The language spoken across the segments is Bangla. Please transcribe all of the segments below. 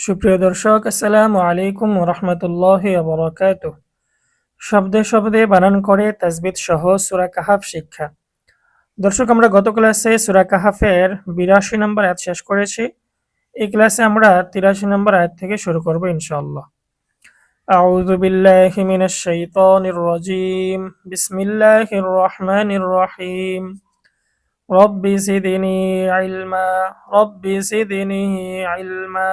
সুপ্রিয় দর্শক আসসালামু আলাইকুম রহমতুল্লাহ বরকাত শব্দে শব্দে বানান করে তাজবিদ সহ সুরা কাহাফ শিক্ষা দর্শক আমরা গত ক্লাসে সুরা কাহাফের বিরাশি নম্বর আয়াত শেষ করেছি এই ক্লাসে আমরা তিরাশি নম্বর আয়াত থেকে শুরু করব ইনশাআল্লাহ أعوذ بالله من الشيطان الرجيم بسم الله الرحمن الرحيم رب زدني علما رب زدني علما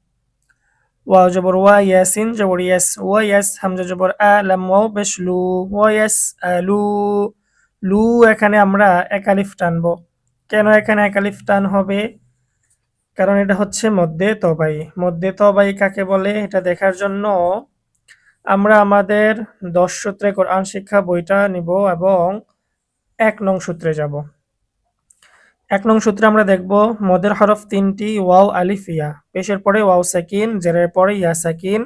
ওয়াও জবর ওয়া ইয়াসিন জবর ইয়াস ওয়া ইয়াস হামজা জবর আ লাম ওয়াও পেশ লু ওয়া ইয়াস আলু লু এখানে আমরা একালিফ টানবো কেন এখানে একালিফ টান হবে কারণ এটা হচ্ছে মধ্যে তবাই মধ্যে তবাই কাকে বলে এটা দেখার জন্য আমরা আমাদের দশ সূত্রে কোরআন শিক্ষা বইটা নিব এবং এক নং সূত্রে যাব এক নং সূত্রে আমরা দেখব, মদের হরফ তিনটি, ওয়াও, আলিফ, ইয়া। পেশের পরে ওয়াও, সাকিন, জেরের পরে ইয়া, সাকিন,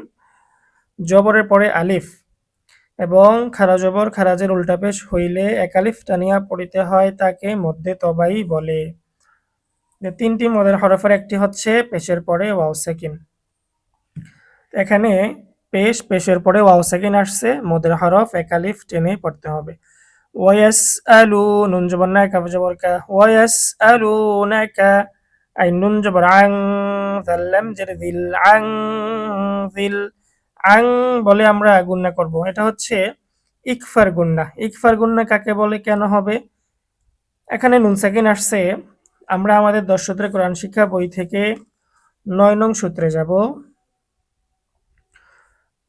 জবরের পরে আলিফ। এবং খারা জবর, খারাজের উল্টা পেশ হইলে একালিফ টানিয়া পড়িতে হয় তাকে মধ্যে তবাই বলে। তিনটি মদের হরফের একটি হচ্ছে পেশের পরে ওয়াও, সাকিন। এখানে পেশ, পেশের পরে ওয়াও, সাকিন আসছে, মদের হরফ একালিফ টেনে পড়তে হবে। ওয়াস আলু নাকা আই নুন জবর আং জাল্লাম জের দিল আং দিল আং বলে আমরা গুন্না করব। এটা হচ্ছে ইকফার গুন্না ইকফার গুন্না কাকে বলে, কেন হবে? এখানে নুন সাকিন আসছে। আমরা আমাদের দশ সূত্রে কোরআন শিক্ষা বই থেকে নয় নং সূত্রে যাব।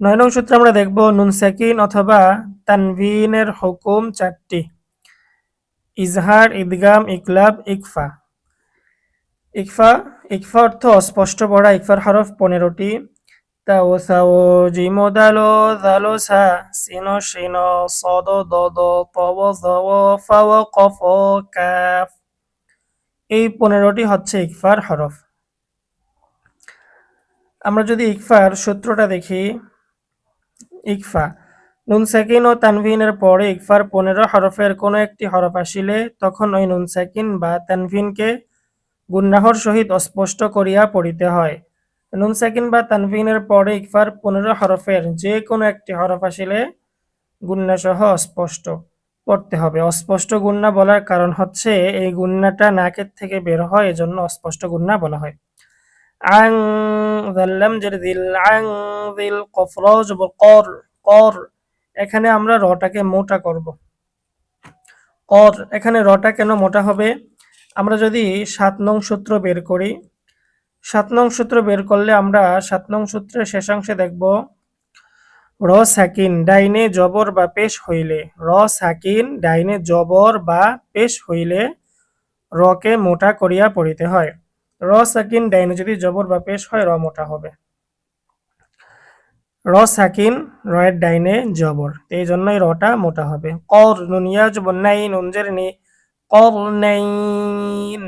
নয় নং সূত্রে আমরা দেখব নুন সাকিন অথবা তানভিনের হুকুম চারটি। ইজহার, ইদগাম, ইকলাব, ইকফা। ইকফা ইকফা অর্থ অস্পষ্ট পড়া, ইকফার হরফ পনেরোটি। তাও সাও, জিমো, দালো দালো, সা, সিনো সিনো, সদ, দদ তব জব ফাও, কফ, কাফ। এই পনেরোটি হচ্ছে ইকফার হরফ। আমরা যদি ইকফার সূত্রটা দেখি ইকফা। নুন সাকিন ও তানভিনের পরে ইকফার পনেরো হরফের কোনো একটি হরফ আসিলে তখন ওই নুন সাকিন বা তানভিনকে গুন্নাহর সহিত অস্পষ্ট করিয়া পড়িতে হয়। নুন সাকিন বা তানভিনের পরে ইকফার পনেরো হরফের যে কোনো একটি হরফ আসিলে গুন্না সহ অস্পষ্ট পড়তে হবে। অস্পষ্ট গুন্না বলার কারণ হচ্ছে এই গুন্নাটা নাকের থেকে বের হয়, এজন্য অস্পষ্ট গুন্না বলা হয়। আং জাল্লাম জের দিল আং দিল কফরজ কর কর এখানে আমরা রটাকে মোটা করব। কর, এখানে রটা কেন মোটা হবে? আমরা যদি সাত নং সূত্র বের করি, সাত নং সূত্র বের করলে আমরা সাত নং সূত্রের শেষাংশে দেখব, র সাকিন, ডাইনে জবর বা পেশ হইলে, র সাকিন, ডাইনে জবর বা পেশ হইলে, রকে মোটা করিয়া পড়িতে হয়। র সাকিন ডাইনে যদি জবর বা পেশ হয়, র মোটা হবে। র সাকিন, রয়ের ডাইনে জবর, এই জন্যই রটা মোটা হবে। কর নুনিয়া জবর নাই নুনজের নি কর নাইন।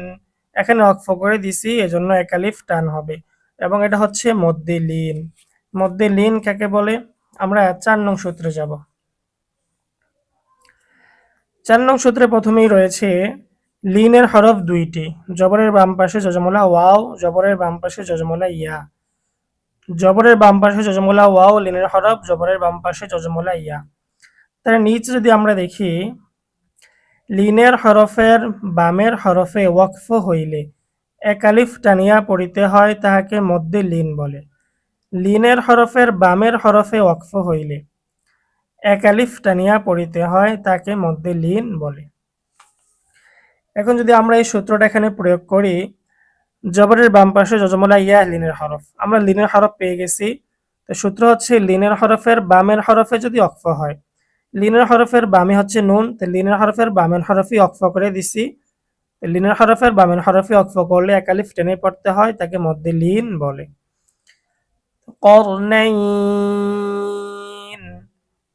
এখানে অক্ফ করে দিছি, এজন্য একালিফ টান হবে। এবং এটা হচ্ছে মধ্যে লিন। মধ্যে লিন কাকে বলে? আমরা চার নং সূত্রে যাব। চার নং সূত্রে প্রথমেই রয়েছে লিনের হরফ দুইটি, জবরের বাম পাশে যজমলা ওয়াও, জবরের বাম পাশে যজমলা ইয়া। জবরের বাম পাশে যজমলা ওয়াও, লিনের হরফ, জবরের বাম পাশে যজমলা ইয়া। তার নিচে যদি আমরা দেখি, লিনের হরফের বামের হরফে ওয়াকফ হইলে একালিফ টানিয়া পড়িতে হয় তাহাকে মধ্যে লিন বলে। লিনের হরফের বামের হরফে ওয়াকফ হইলে একালিফ টানিয়া পড়িতে হয় তাকে মধ্যে লিন বলে। এখন যদি আমরা এই সূত্রটা এখানে প্রয়োগ করি, জবরের বাম পাশে যজমলা ইয়া লিনের হরফ। আমরা লিনের হরফ পেয়ে গেছি। তো সূত্র হচ্ছে লিনের হরফের বামের হরফে যদি অক্ফ হয়, লিনের হরফের বামে হচ্ছে নুন, তো লিনের হরফের বামের হরফই অক্ফ করে দিছি। লিনের হরফের বামের হরফে অক্ফ করলে একালিফ টেনে পড়তে হয়, তাকে মধ্যে লিন বলে। করনাইন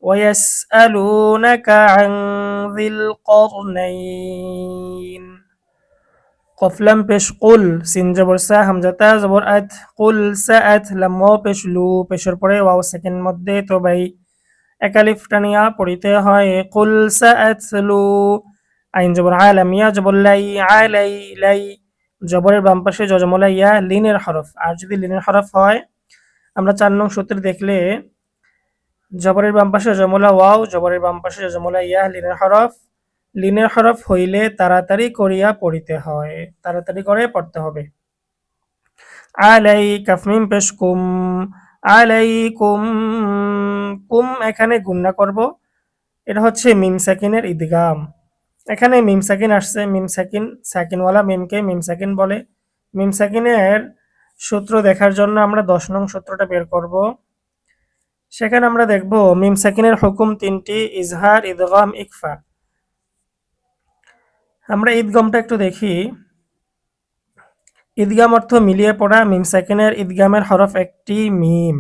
ويسألونك عن ذي القرنين قف لم পেশ কুল সিন জবর সা হামজাতা জবর আত কুল সাআত লাম ওয়াও পেশ লু পেশের পরে ওয়াও সেকেন্ড মধ্যে তো ভাই একালিফ টানিয়া পড়িতে হয় কুল সাআতলু আইন জবর আলাম ইয়া জবর লাই আলাই লাই জবরের বাম পাশে জজমলা ইয়া লিনের হরফ আর যদি লিনের হরফ হয় আমরা চার নং সূত্রে দেখলে জবরের বাম পাশে জমলা ওয়াও, জবরের বাম পাশে জজমলা ইয়া লিনের হরফ। লিনের হরফ হইলে তাড়াতাড়ি করিয়া পড়িতে হয়, তাড়াতাড়ি করে পড়তে হবে। আলাই কাফমিম পেশ কুম আলাই কুম কুম এখানে গুন্না করব। এটা হচ্ছে মিম সাকিনের ঈদগাম এখানে মিম সাকিন আসছে, মিম সাকিন সাকিনওয়ালা মিমকে মিম সাকিন বলে। মিম সাকিনের সূত্র দেখার জন্য আমরা দশ নং সূত্রটা বের করব। সেখানে আমরা দেখব মিম সাকিনের হুকুম তিনটি, ইজহার ঈদগাম ইকফা। আমরা ঈদগমটা একটু দেখি। ঈদগাম অর্থ মিলিয়ে পড়া, মিম সাকিনের ঈদগামের হরফ একটি মিম।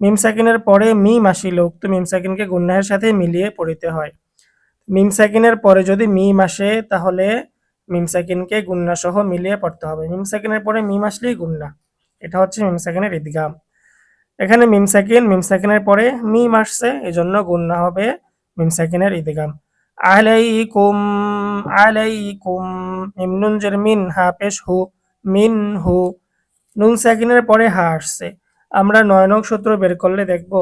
মিম সাকিনের পরে মিম আসিল, উক্ত মিম সাকিনকে গুন্নাহের সাথে মিলিয়ে পড়িতে হয়। মিম সাকিনের পরে যদি মিম আসে, তাহলে মিম সাকিনকে গুন্না সহ মিলিয়ে পড়তে হবে। মিম সাকিনের পরে মিম আসলেই গুন্না। এটা হচ্ছে মিম সাকিনের ঈদগাম। এখানে মিম সাকিন মিম সাকিনের পরে মিম আসছে এই এজন্য গুন্না হবে মিম সাকিনের ঈদগাম আলাইকুম আলাইকুম, মিম নুন জের মিন হা পেশ হু, মিন হু। নুন সাকিনের পরে হা আসছে। আমরা নয় নং সূত্র বের করলে দেখব,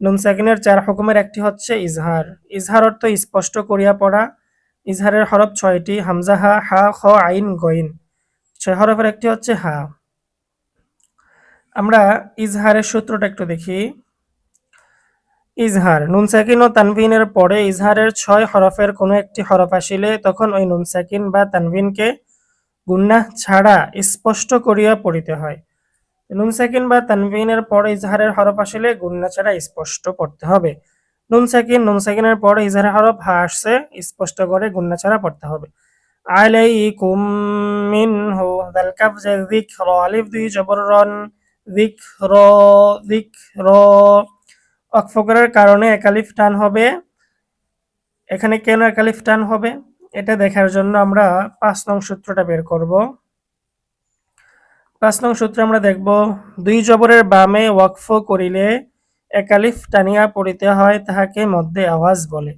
নুন সাকিনের চার হুকুমের একটি হচ্ছে ইজহার। ইজহার অর্থ স্পষ্ট করিয়া পড়া। ইজহারের হরফ ছয়টি, হামজা হা হা, খ, আইন, গইন। ছয় হরফের একটি হচ্ছে হা। আমরা ইজহারের সূত্রটা একটু দেখি। ইজহার, নুন সাকিন ও তানভিনের পরে ইজহারের ছয় হরফের কোনো একটি হরফ আসিলে তখন ওই নুন সাকিন বা তানভিনকে গুন্নাহ ছাড়া স্পষ্ট করিয়া পড়িতে হয়। নুন সাকিন বা তানভিনের পরে ইজহারের হরফ আসলে গুন্না ছাড়া স্পষ্ট পড়তে হবে। নুন সাকিন, নুন সাকিনের পরে ইজহারের হরফ হা আসছে, স্পষ্ট করে গুন্না ছাড়া পড়তে হবে। আলাইকুম মিনহু দাল কাফ জে যিকর আলিফ দুই জবর রন যিকর যিকর অক্ফ করার কারণে একালিফ টান হবে। এখানে কেন একালিফ টান হবে? এটা দেখার জন্য আমরা পাঁচ নং সূত্রটা বের করব। পাঁচ নং সূত্রে আমরা দেখব, দুই জবরের বামে ওয়াকফ করিলে একালিফ টানিয়া পড়িতে হয় তাহাকে মধ্যে আওয়াজ বলে।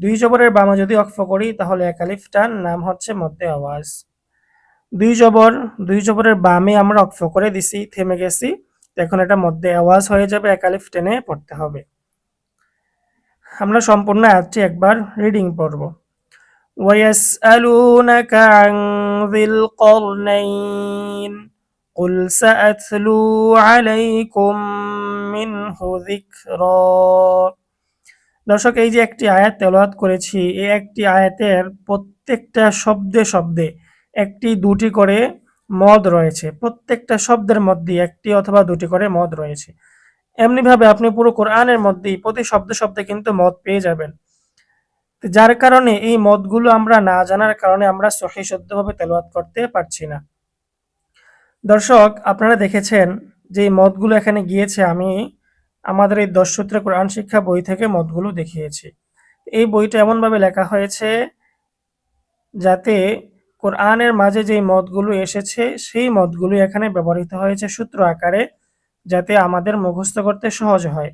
দুই জবরের বামে যদি ওয়াকফ করি তাহলে একালিফ টান নাম হচ্ছে মধ্যে আওয়াজ। দুই জবর দুই জবরের বামে আমরা অক্ফ করে দিছি থেমে গেছি এখন এটা মধ্যে আওয়াজ হয়ে যাবে একালিফ টেনে পড়তে হবে আমরা সম্পূর্ণ আয়াতটি একবার রিডিং পড়ব ويسألونك عن ذي القرنين قل سأتلو عليكم منه ذكرا দর্শক এই যে একটি আয়াত তেলাওয়াত করেছি এই একটি আয়াতের প্রত্যেকটা শব্দে শব্দে একটি, দুটি করে মদ রয়েছে। প্রত্যেকটা শব্দের মধ্যে একটি অথবা দুটি করে মদ রয়েছে। এমনিভাবে আপনি পুরো কোরআনের মধ্যেই প্রতি শব্দ শব্দে কিন্তু মদ পেয়ে যাবেন। যার কারণে এই মদগুলো আমরা না জানার কারণে আমরা সহি শুদ্ধভাবে তেলাওয়াত করতে পারছি না। দর্শক, আপনারা দেখেছেন যে এই মদগুলো এখানে গিয়েছে, আমি আমাদের এই দশ সূত্রে কোরআন শিক্ষা বই থেকে মদগুলো দেখিয়েছি। এই বইটা এমনভাবে লেখা হয়েছে যাতে কোরআনের মাঝে যেই মদগুলো এসেছে, সেই মদগুলো এখানে ব্যবহৃত হয়েছে সূত্র আকারে, যাতে আমাদের মুখস্থ করতে সহজ হয়।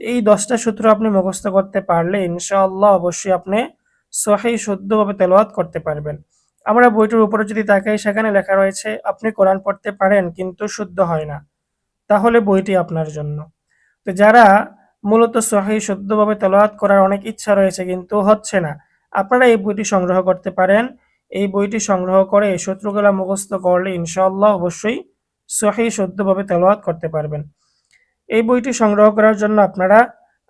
এই দশটা সূত্র আপনি মুখস্থ করতে পারলে ইনশাআল্লাহ অবশ্যই আপনি সহি, শুদ্ধভাবে তেলাওয়াত করতে পারবেন। আমরা বইটির উপরে যদি তাকাই, সেখানে লেখা রয়েছে, আপনি কোরআন পড়তে পারেন, কিন্তু শুদ্ধ হয় না। তাহলে বইটি আপনার জন্য। তো যারা মূলত সহি, শুদ্ধভাবে তেলাওয়াত করার অনেক ইচ্ছা রয়েছে, কিন্তু হচ্ছে না। আপনারা এই বইটি সংগ্রহ করতে পারেন এই বইটি সংগ্রহ করে এই সূত্রগুলা মুখস্থ করলে ইনশাআল্লাহ অবশ্যই সহি, শুদ্ধভাবে তেলাওয়াত করতে পারবেন। এই বইটি সংগ্রহ করার জন্য আপনারা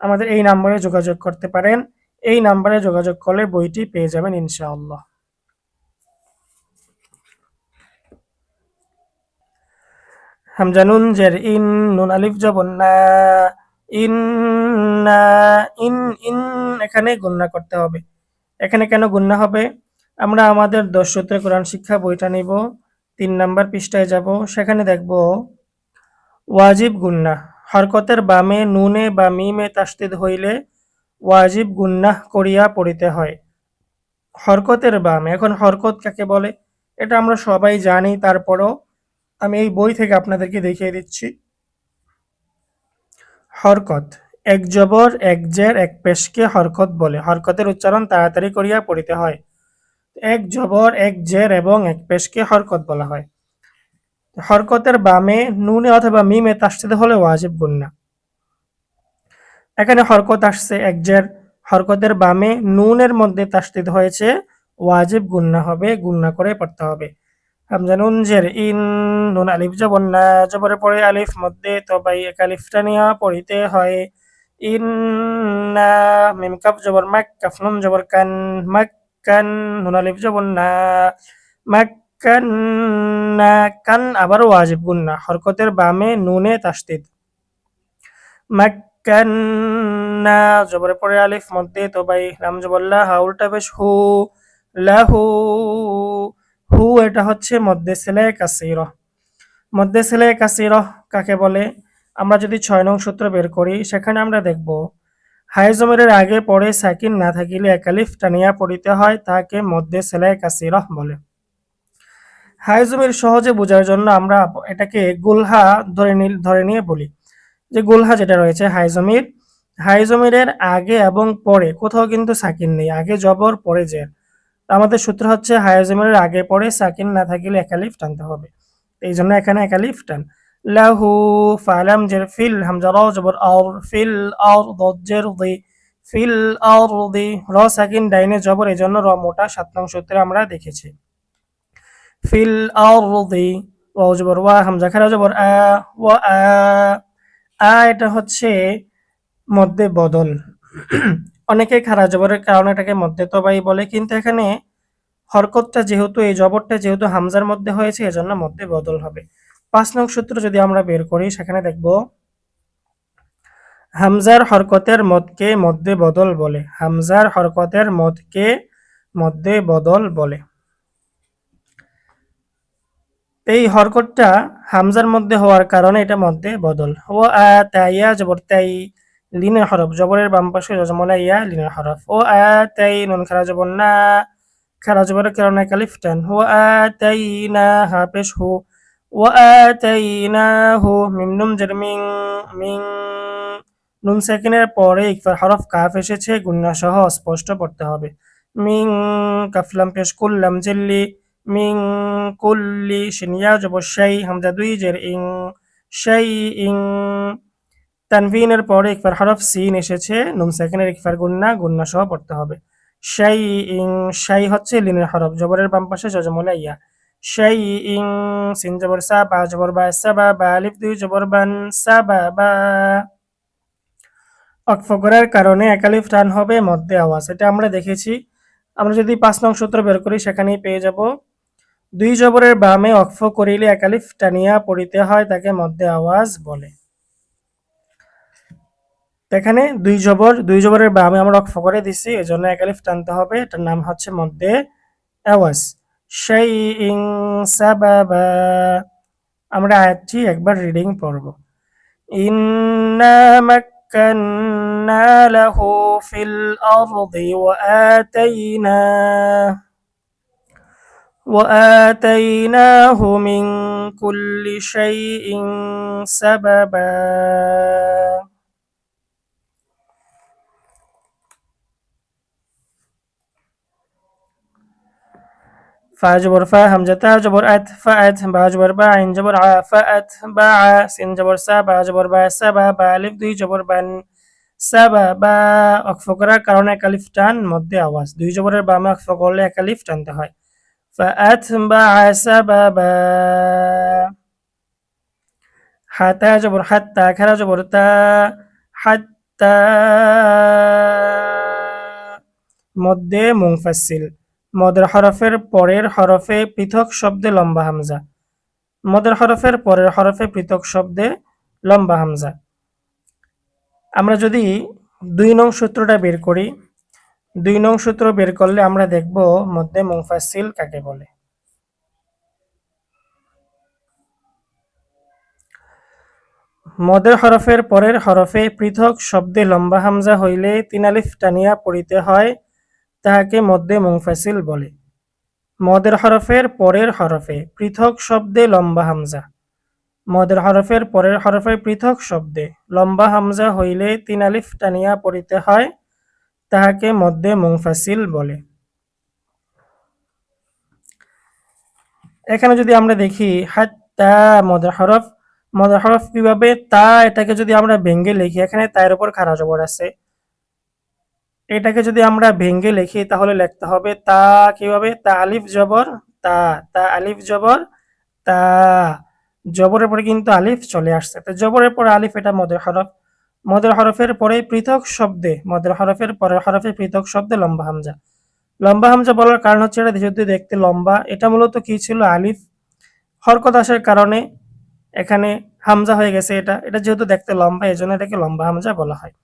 আমাদের এই নাম্বারে যোগাযোগ করতে পারেন। এই নাম্বারে যোগাযোগ করলে বইটি পেয়ে যাবেন ইনশাআল্লাহ। হামজা নুন জের ইন, নুন আলিফ না, ইন না, ইন ইন, এখানে গুন্না করতে হবে। এখানে কেন গুন্না হবে? আমরা আমাদের দশ সূত্রে কোরআন শিক্ষা বইটা নিব, তিন নাম্বার পৃষ্ঠায় যাব, সেখানে দেখব, ওয়াজিব গুন্না, হরকতের বামে, নুনে বা মিমে তাস্তিদ হইলে ওয়াজিব গুন্নাহ করিয়া পড়িতে হয়। হরকতের বামে, এখন হরকত কাকে বলে? এটা আমরা সবাই জানি, তারপরও আমি এই বই থেকে আপনাদেরকে দেখিয়ে দিচ্ছি। হরকত, এক জবর, এক জের, এক পেশকে হরকত বলে। হরকতের উচ্চারণ তাড়াতাড়ি করিয়া পড়িতে হয়। এক জবর, এক জের এবং এক পেশকে হরকত বলা হয়। হরকতের বামে নুনে অথবা মিমে তাসতিদ হলে ওয়াজিব গুন্না এখানে হরকত আসছে এক জের, হরকতের বামে নুনের মধ্যে তাসতিদ হয়েছে, ওয়াজিব গুন্না হবে গুন্না করে পড়তে হবে। হামজা নুন জের, ইন, নুন আলিফ জবর না জবরের পরে আলিফ মধ্যে তবাই এক আলিফটা নিয়ে পড়িতে হয়। ইন মিম কাপ জবর মাক, কাফ নুন জবর কান মাক কান নুন আলিফ জবর না মাক কান আবার ওয়াজিব গুন্না হরকতের বামে নুনে তাসতিদ মাক্কান্না জবরের পরে আলিফ, মধ্যে তো ভাই রাম জবল্লা হাউলটা বেশ হু লাহু হু এটা হচ্ছে মধ্যে সেলে কাসির। মধ্যে সেলে কাসির কাকে বলে? আমরা যদি ছয় নং সূত্র বের করি, সেখানে আমরা দেখব হাই জমিরের আগে পরে সাকিন না থাকিলে একালিফ টানিয়া পড়িতে হয় তাকে মধ্যে সেলাই কাসির বলে। হাই জমির সহজে বোঝার জন্য আমরা এটাকে গুলহা ধরে ধরে নিয়ে বলি। যে গুলহা যেটা রয়েছে হাইজমির হাইজমিরের আগে এবং পরে কোথাও কিন্তু সাকিন নেই, আগে জবর, পরে জের আমাদের সূত্র হচ্ছে হাইজমিরের আগে পরে সাকিন না থাকিলে একালিফ টানতে হবে। এই জন্য এখানে একালিফ টান। লাহু ফালাম জের ফিল হামজা র জবর আর ফিল আর দজ্জের দি ফিল আর দি র সাকিন ডাইনে জবর এই জন্য র মোটা সাত নং সূত্রে আমরা দেখেছি। ফিল আর দি ওয়া জবর ওয়া হামজা খারা জবর আ ওয়া আ আ এটা হচ্ছে মধ্যে বদল। অনেকে খারাপ জবরের কারণে এটাকে মধ্যে তবাই বলে, কিন্তু এখানে হরকতটা যেহেতু, এই জবরটা যেহেতু হামজার মধ্যে হয়েছে, এজন্য মধ্যে বদল হবে। পাঁচ নং সূত্র যদি আমরা বের করি, সেখানে দেখব, হামজার হরকতের মদকে মধ্যে বদল বলে। হামজার হরকতের মদকে মধ্যে বদল বলে। এই হরকতটা হামজার মধ্যে হওয়ার কারণে এটা মধ্যে বদল। ও আ তাইয়া জবর তাই লিনের হরফ, জবরের বাম পাশে জজমলা ইয়া লিনের হরফ। ও আ তাই নুন খারা জবর না, খারা জবরের কারণে কালিফ টান। ও আ তাই না হা পেশ হু। ও আ তাই না হু মিম নুম জের মিং নুন সেকেন্ডের পরে ইকফার হরফ কাফ এসেছে গুন্না সহ স্পষ্ট পড়তে হবে। মিং কাফলাম পেশ কুল্লাম জেল্লি, মিং কুল্লি শিনিয়া জব শাই, হামজা দুই জের ইং শাই ইং। তানভিনের পরে একবার হরফ সিন এসেছে, নুন সেকেন্ডের একবার গুন্না গুন্না সহ পড়তে হবে। শাই ইং, শাই হচ্ছে লিনের হরফ, জবরের বাম পাশে জজমলা ইয়া শাই ইং সিন জবর সা বা জবর বা সাবা বা আলিফ দুই জবর বান সাবা বা করার কারণে একালিফ টান হবে মধ্যে আওয়াজ এটা আমরা দেখেছি۔ আমরা যদি পাঁচ নং সূত্র বের করি সেখানেই পেয়ে যাব। দুই জবরের বামে অক্ফ করিলে একালিফ টানিয়া পড়িতে হয় তাকে মধ্যে আওয়াজ বলে। এখানে দুই জবর দুই জবরের বামে আমরা অক্ফ করে দিছি, এজন্য একালিফ টানতে হবে। এটার নাম হচ্ছে মধ্যে আওয়াজ। সেই ইং সাবাবা আমরা আয়াতটি একবার রিডিং পড়ব ইন্না مكنا له في الأرض وآتيناه وآتيناه من كل شيء سببا فاجبر فا همزة تا جبر أت فأت باجبر با عين جبر ع فأت باع سين جبر سا باجبر با سبا با ألف দুই জবর বান সাবা বা অক্ফ করার কারণে একালিফ টান মধ্যে আওয়াজ দুই জবরের বামে অক্ফ করলে একালিফ টানতে হয় فأتبع سببا حتى جبر حتى كرا جبر تا حتى মধ্যে মুংফাসিল মদের হরফের পরের হরফে পৃথক শব্দে লম্বা হামজা। মদের হরফের পরের হরফে পৃথক শব্দে লম্বা হামজা। আমরা যদি দুই নং সূত্রটা বের করি, দুই নং সূত্র বের করলে আমরা দেখব মধ্যে মুংফাসিল কাকে বলে। মদের হরফের পরের হরফে পৃথক শব্দে লম্বা হামজা হইলে তিন আলিফ টানিয়া পড়িতে হয়। তাহাকে মধ্যে মুংফাসিল বলে। মদের হরফের পরের হরফে পৃথক শব্দে লম্বা হামজা। মদের হরফের পরের হরফে পৃথক শব্দে লম্বা হামজা হইলে তিন আলিফ টানিয়া পড়িতে হয়, তাহাকে মধ্যে মুংফাসিল বলে। এখানে যদি আমরা দেখি, হাত্তা মদের হরফ। মদের হরফ কীভাবে তা, এটাকে যদি আমরা ভেঙ্গে লিখি, এখানে তার উপর খারা জবর আছে। এটাকে যদি আমরা ভেঙ্গে লিখি, তাহলে লিখতে হবে তা কীভাবে তা আলিফ জবর, তা তা আলিফ জবর, তা জবরের পরে কিন্তু আলিফ চলে আসছে। তো জবরের পরে আলিফ এটা মদের হরফ। মদের হরফের পরে পৃথক শব্দে, মদের হরফের পরের হরফে পৃথক শব্দে লম্বা হামজা। লম্বা হামজা বলার কারণ হচ্ছে এটা যেহেতু দেখতে লম্বা। এটা মূলত কি ছিল? আলিফ। হরকত আসার কারণে এখানে হামজা হয়ে গেছে এটা। এটা যেহেতু দেখতে লম্বা এই জন্য এটাকে লম্বা হামজা বলা হয়।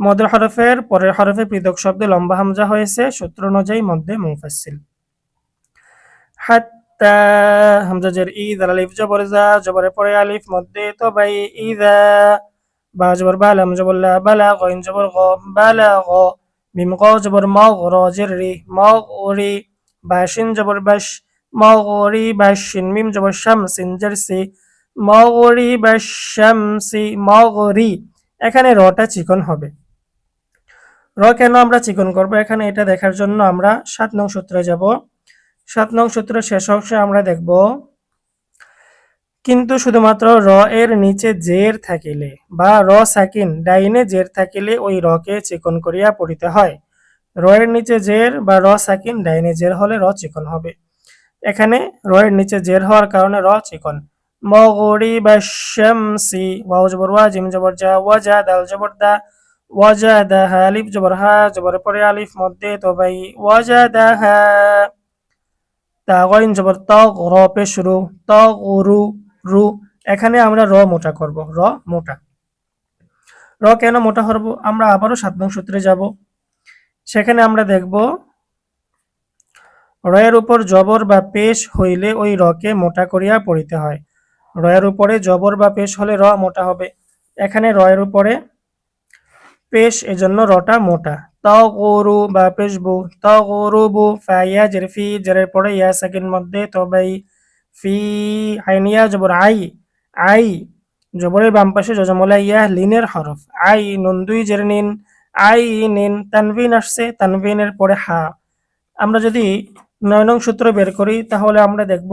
মদের হরফের পরের হরফে পৃথক শব্দে লম্বা হামজা হয়েছে, সূত্র অনুযায়ী মধ্যে মুফাসসিল হাত্তা দাল আলিফ জবর জবরের পরে আলিফ মধ্যে তো বাই বা জবর বা লাম জবর লা, বালা জবর গ বালা, গ। মিম গ জবর ম র জের রি ম রি। জবর রি মিম জবর জের সি ম রি রি। এখানে রটা চিকন হবে। র কেন আমরা চিকন করব? এখানে এটা দেখার জন্য আমরা সাত নং সূত্রে যাব। সাত নং সূত্রের শেষ অংশে আমরা দেখব, কিন্তু শুধুমাত্র র এর নিচে জের থাকিলে বা র সাকিন ডাইনে জের থাকিলে ওই রকে চিকন করিয়া পড়িতে হয়। র এর নিচে জের বা র সাকিন ডাইনে জের হলে র চিকন হবে। এখানে র এর নিচে জের হওয়ার কারণে র চিকন। মগরি বা শামসি ওয়াও জবর ওয়া জিম জবর যা ওয়াজা দাল জবর দা ওয়াজাদাহা আলিফ জবর হা জবর পরে আলিফ মধ্যে তো ভাই ওয়াজাদাহা তা গইন জবর ত র পেশ রু ত রু রু এখানে আমরা র মোটা করব, র মোটা। র কেন মোটা করব? আমরা আবারও সাত নং সূত্রে যাব। সেখানে আমরা দেখব, রয়ের উপর জবর বা পেশ হইলে ওই রকে মোটা করিয়া পড়িতে হয়। রয়ের উপরে জবর বা পেশ হলে র মোটা হবে। এখানে রয়ের উপরে পেশ এজন্য রটা মোটা। তগরু বা পেশবু। তগরুবু ফাইয়া জের ফি, জেরের পরে ইয়া সেকেন্ড মধ্যে তবাই ফি আইনিয়া জবর আই আই জবরের বাম পাশে জজমলা ইয়া লিনের হরফ। আই নুন দুই জের নিন, আই নিন, তানভিন আসছে, তানভিনের পরে হা। আমরা যদি নয় নং সূত্র বের করি, তাহলে আমরা দেখব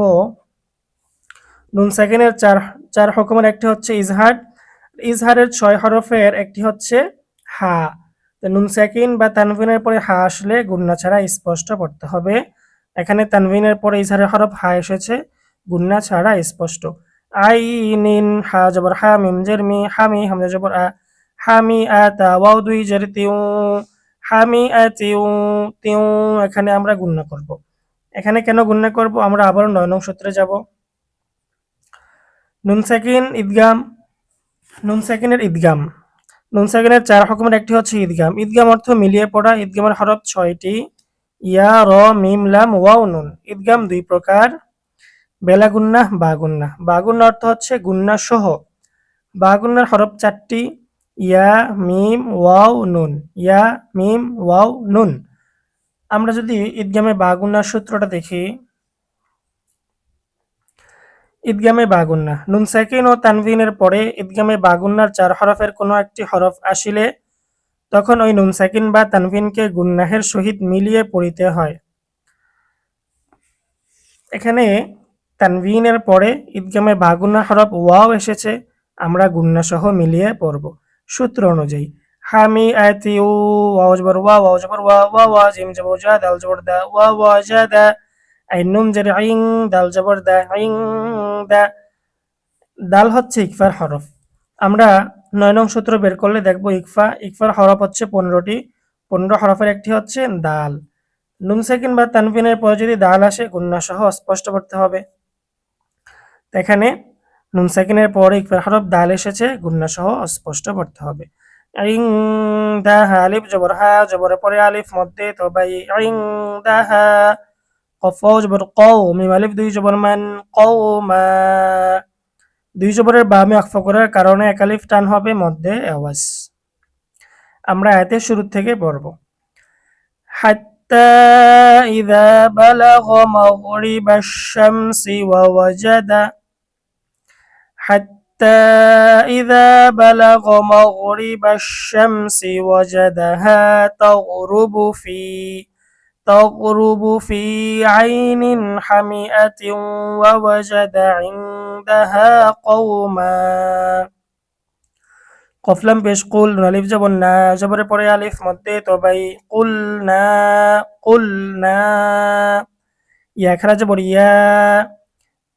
নুন সেকেন্ডের চার চার হকমের একটি হচ্ছে ইজহার। ইজহারের ছয় হরফের একটি হচ্ছে হা। নুন সাকিন বা তানভিনের পরে হা আসলে গুন্না ছাড়া স্পষ্ট পড়তে হবে। এখানে তানভিনের পরে ইজহারের হরফ হা এসেছে, গুন্না ছাড়া স্পষ্ট। আই নিন হা জবর হা, মিম জের মি হামি, হামজা জবর আ। হামি, আ, তা, ওয়াও, দুই, জের, তিউ, হামি, আ, তিউ তিউ, এখানে আমরা গুন্না করব। এখানে কেন গুন্না করব? আমরা আবার নয় নং সূত্রে যাব। নুন সাকিন ঈদগাম নুন সাকিনের ঈদগাম। নুন চার রকমের একটি হচ্ছে ঈদগাম। ঈদগাম অর্থ মিলিয়ে পড়া, ঈদগামের হরফ ছয়টি। ইয়া, র, মিম, লাম, ওয়াও, নুন। ঈদগাম দুই প্রকার। বেলা গুন্না বা গুন্না বা গুন্না অর্থ হচ্ছে গুন্না সহ। বা গুন্নার হরফ চারটি। ইয়া, মিম, ওয়াও, নুন। ইয়া, মিম, ওয়াও, নুন। আমরা যদি ঈদগামে বা গুন্নার সূত্রটা দেখি ঈদগামে বাগুন্না। নুন সাকিন ও তানভিনের পরে ঈদগামে বাগুন্নার চার হরফের কোনো একটি হরফ আসিলে তখন ওই নুন সাকিন বা তানভিনকে গুন্নাহের সহিত মিলিয়ে পড়িতে হয়। এখানে তানভিনের পরে ঈদগামে বাগুন্না হরফ ওয়াও এসেছে, আমরা গুন্না সহ মিলিয়ে পড়ব। সূত্র অনুযায়ী হামি আতি উ ওয়াও জবর ওয়া, ওয়াও জবর ওয়া ওয়া ওয়া, জিম জবর জা দাল জবর দা, ওয়া ওয়া জা দা আইনুন জের আইং দাল জবর দাল হচ্ছে ইকফার হরফ। আমরা নয় নং সূত্র বের করলে দেখব ইকফা, ইকফার হরফ হচ্ছে পনেরোটি। পনেরো হরফের একটি হচ্ছে দাল। নুন সেকিন বা তানভিনের পরে যদি দাল আসে সহ স্পষ্ট করতে হবে। এখানে নুন সেকিনের পরে ইকফার হরফ দাল এসেছে সহ স্পষ্ট করতে হবে। আইং দা হা আলিফ, জবর হা, জবরের পরে আলিফ, মধ্যে তবাই আইং দা হা। কফ জবর কও মিম আলিফ দুই জবর মান কও মা দুই জবরের বামে অক্ফ করার কারণে একালিফ টান হবে মধ্যে আওয়াজ আমরা আয়াতের শুরু থেকে পড়ব حتى إذا بلغ مغرب الشمس ووجد حتى إذا بلغ مغرب الشمس وجدها تغرب في تغرب في عين حمئة ووجد عندها قوما কফলাম পেশ কুল আলিফ জবর না জবরে পরে আলিফ মধ্যে তবাই কুল না কুল না ইয়া খারা জবর ইয়া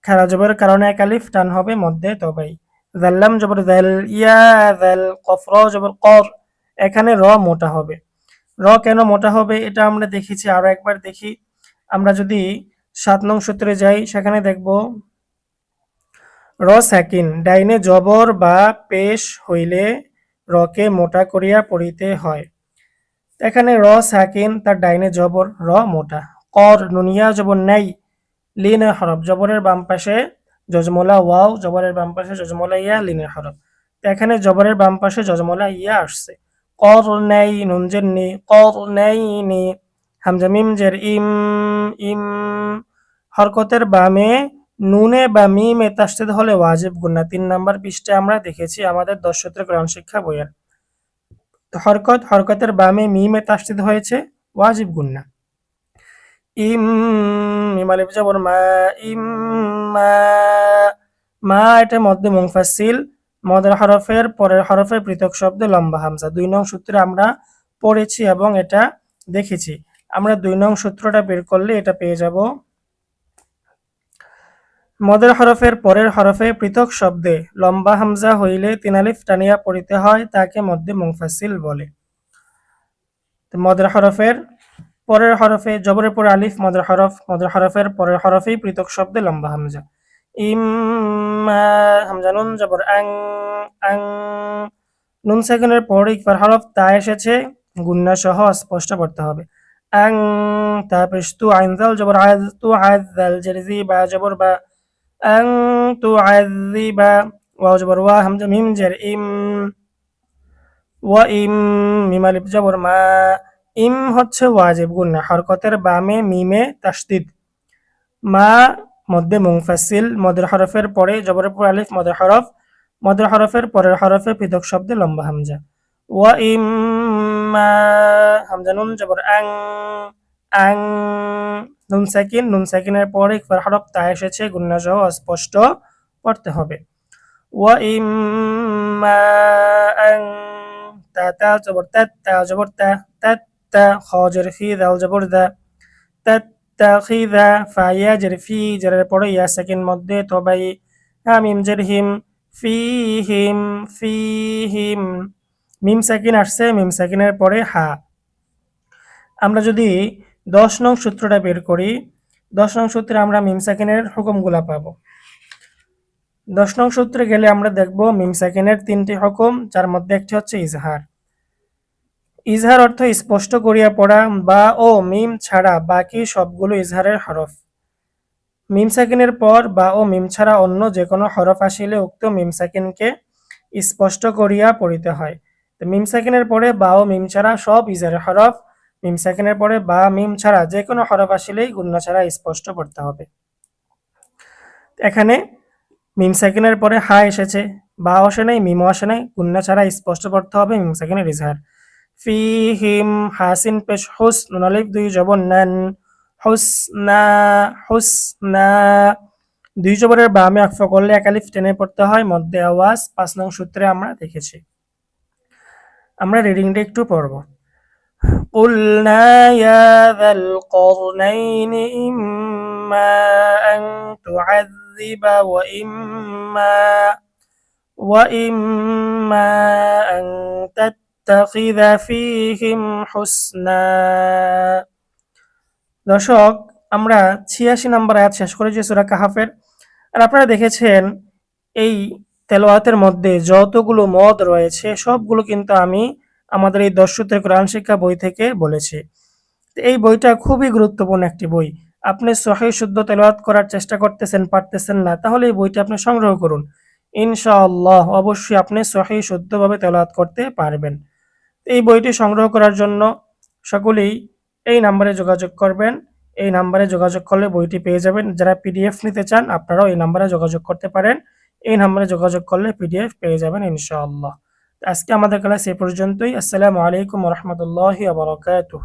খারা জবরের কারণে এক আলিফ টান হবে মধ্যে তবাই জাল্লাম জবর জাল ইয়া জাল কফর জবর কর এখানে র মোটা হবে র কেন মোটা হবে এটা আমরা দেখেছি, আরও একবার দেখি। আমরা যদি সাত নং সূত্রে যাই, সেখানে দেখব, র সাকিন ডাইনে জবর বা পেশ হইলে রকে মোটা করিয়া পড়িতে হয়। এখানে র সাকিন তার ডাইনে জবর, র মোটা। কর, নুনিয়া, জবর নাই লিনের হরফ, জবরের বাম পাশে জজমলা ওয়াও, জবরের বাম পাশে জজমলা ইয়া, লিনের হরফ। এখানে জবরের বাম পাশে জজমলা ইয়া আসছে। কর নেই নুনজের নি কর নেই নি হামজা মিম জের ইম ইম হরকতের বামে নুনে বা মিমে তাসদিদ হলে ওয়াজিব গুন্না তিন নাম্বার পৃষ্ঠে আমরা দেখেছি আমাদের দশ সূত্রের গ্রহণ শিক্ষা বইয়ের হরকত হরকতের বামে মিমে তাসদিদ হয়েছে ওয়াজিব গুন্না ইম ইমালিফ যাবর মা ইম মা মা এটা মধ্যে মুংফাসিল মদের হরফের পরের হরফে পৃথক শব্দ লম্বা হামজা। দুই নং সূত্রে আমরা পড়েছি এবং এটা দেখেছি। আমরা দুই নং সূত্রটা বের করলে এটা পেয়ে যাব। মদের হরফের পরের হরফে পৃথক শব্দে লম্বা হামজা হইলে তিনালিফ টানিয়া পড়িতে হয়, তাকে মধ্যে মুংফাসিল বলে। মদের হরফের পরের হরফে জবরের পরে আলিফ, মদের হরফ, মদের হরফের পরের হরফেই পৃথক শব্দে লম্বা হামজা। ইম্মা হামজা নুন জবর আং আং। নুন সেকেন্ডের পর ইকবার হরফ তা এসেছে গুন্না সহ স্পষ্ট করতে হবে। আং তারপর তু আইনজাল জবর আজ তু আজাল জেরজি বা জবর বা। আং, তু আযিবা ওয়া জবর ওয়া হামজা মিম জের ইম। ওয়া ইম, মিম আলিফ জবর মা। ইম হচ্ছে ওয়াজিব গুন্না হরকতের বামে, মিমে, তাসদিদ। মা মধ্যে মুংফাসিল মদের হরফের পরে জবরের পর আলিফ মদের হরফ, মদের হরফের পরের হরফে পৃথক শব্দে লম্বা হামজা। ওয়া ইম হামজা নুন, জবর আং আং, নুন সাকিন, নুন সাকিনের পরে ইকফার হরফ তা এসেছে গুন্না সহ অস্পষ্ট পড়তে হবে। ওয়া ইম আং, তা তা, জবর তা তা, জবর তা তা তা খজর দাল, জবর দা, তা তাখিদা ফাইয়া জের ফি জেরের পরে ইয়া সাকিন মধ্যে তবাই হামিম জের হিম ফিহিম ফিহিম মিম সাকিন আসছে মিম সাকিনের পরে হা আমরা যদি দশ নং সূত্রটা বের করি, দশ নং সূত্রে আমরা মিম সাকিনের হুকুমগুলা পাবো। দশ নং সূত্রে গেলে আমরা দেখব মিম সাকিনের তিনটি হুকুম, যার মধ্যে একটি হচ্ছে ইজহার। ইজহার অর্থ স্পষ্ট করিয়া পড়া বা ও মিম ছাড়া বাকি সবগুলো ইজহারের হরফ। মিম সাকিনের পর বা ও মিম ছাড়া অন্য যে কোনো হরফ আসিলে উক্ত মিম সাকিনকে স্পষ্ট করিয়া পড়িতে হয়। তো মিম সাকিনের পরে বা ও মিম ছাড়া সব ইজহারের হরফ, মিম সাকিনের পরে বা মিম ছাড়া যে কোনো হরফ আসিলেই গুণ্য ছাড়া স্পষ্ট পড়তে হবে। এখানে মিম সাকিনের পরে হা এসেছে, বা আসে নাই, মিমও আসে নাই, গুণ্য ছাড়া স্পষ্ট পড়তে হবে মিম সাকিনের ইজহার। ফিহিম হাসিন পেশ হুস নুন আলিফ দুই জবর নান হুসনা হুসনা দুই জবরের বামে আকফা করলে এক আলিফ টেনে পড়তে হয় মধ্যে আওয়াজ পাঁচ নং সূত্রে আমরা দেখেছি আমরা রিডিংটা একটু পড়ব قلنا يا ذا القرنين إما أن تعذب وإما وإما أن تتخذ فيهم حسنا দর্শক আমরা ছিয়াশি নম্বর আয়াত শেষ করেছি সুরা কাহাফের আর আপনারা দেখেছেন এই তেলোয়াতের মধ্যে যতগুলো মদ রয়েছে সবগুলো কিন্তু আমি আমাদের এই দর্শতের কোরআন শিক্ষা বই থেকে বলেছি তো এই বইটা খুবই গুরুত্বপূর্ণ একটি বই আপনি সহি শুদ্ধ তেলাওয়াত করার চেষ্টা করতেছেন পারতেছেন না তাহলে এই বইটা আপনি সংগ্রহ করুন ইনশাআল্লাহ অবশ্যই আপনি সহি শুদ্ধভাবে তেলাওয়াত করতে পারবেন এই বইটি সংগ্রহ করার জন্য সকলেই এই নাম্বারে যোগাযোগ করবেন। এই নাম্বারে যোগাযোগ করলে বইটি পেয়ে যাবেন। যারা পিডিএফ নিতে চান, আপনারাও এই নাম্বারে যোগাযোগ করতে পারেন। এই নাম্বারে যোগাযোগ করলে পিডিএফ পেয়ে যাবেন ইনশাআল্লাহ। আজকে আমাদের ক্লাস এ পর্যন্তই। আসসালামু আলাইকুম রহমতুল্লাহ আবরকাতুহ